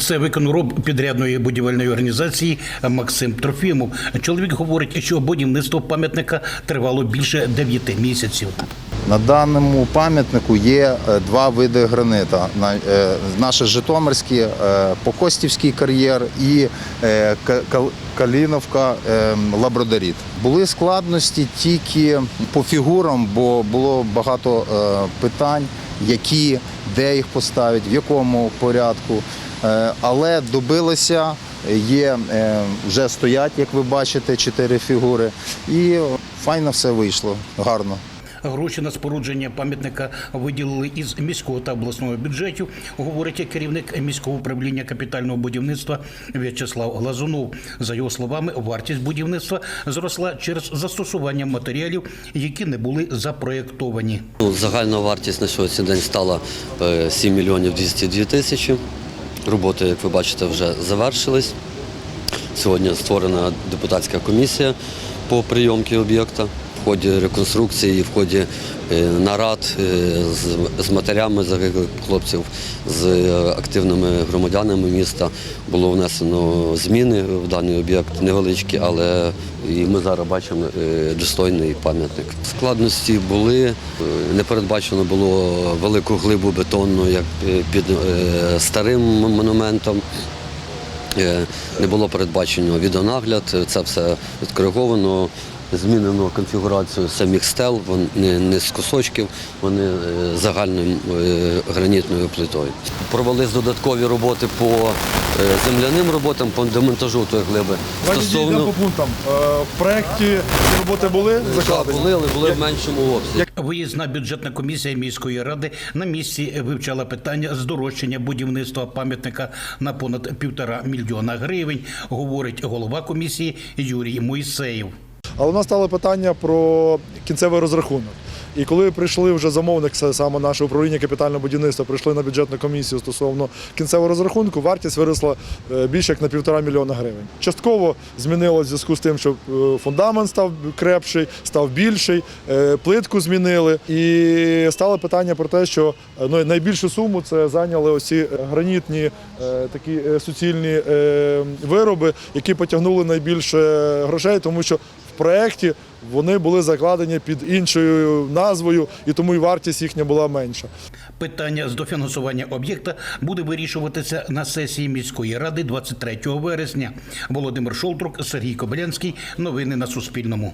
Це виконроб підрядної будівельної організації Максим Трофімов. Чоловік говорить, що будівництво пам'ятника тривало більше 9 місяців. На даному пам'ятнику є е, два види гранита. Е, Наше Житомирський, е, Покостівський кар'єр і Каліновка е, Лабрадоріт. Були складності тільки по фігурам, бо було багато питань, які, де їх поставити, в якому порядку. Е, Але добилися, є, е, вже стоять, як ви бачите, чотири фігури. І файно все вийшло, гарно. Гроші на спорудження пам'ятника виділили із міського та обласного бюджетів, говорить керівник міського управління капітального будівництва В'ячеслав Глазунов. За його словами, вартість будівництва зросла через застосування матеріалів, які не були запроєктовані. Загальна вартість на сьогоднішній день стала е, 7 мільйонів 202 тисячі. Роботи, як ви бачите, вже завершились. Сьогодні створена депутатська комісія по прийомці об'єкта. Ході реконструкції, в ході е, нарад е, з, матерями загиблих хлопців, з е, активними громадянами міста було внесено зміни в даний об'єкт, невеличкі, але і ми зараз бачимо достойний пам'ятник. Складності були, не передбачено було велику глибу бетонну, як під старим монументом. Не було передбачено відеонагляд, це все відкориговано, змінено конфігурацію самих стел, вони не з кусочків, вони е, загальною е, гранітною плитою. Провелись додаткові роботи по е, земляним роботам, по демонтажу тої глиби. Дійдемо по пунктам. В проєкті роботи були закладені? були, але були в меншому обсязі. Виїзна бюджетна комісія міської ради на місці вивчала питання здорожчання будівництва пам'ятника на понад півтора мільйона гривень, говорить голова комісії Юрій Мойсеєв. Але у нас стало питання про кінцевий розрахунок. І коли прийшли вже замовник, саме наше управління капітального будівництва, прийшли на бюджетну комісію стосовно кінцевого розрахунку, вартість виросла е, більше як на півтора мільйона гривень. Частково змінилось в зв'язку з тим, що е, фундамент став крепший, став більший, е, плитку змінили. І стало питання про те, що ну, найбільшу суму це зайняли оці гранітні такі суцільні вироби, які потягнули найбільше грошей, тому що проєкті вони були закладені під іншою назвою, і тому і вартість їхня була менша. Питання з дофінансування об'єкта буде вирішуватися на сесії міської ради 23 вересня. Володимир Шолтрук, Сергій Кобилянський. Новини на Суспільному.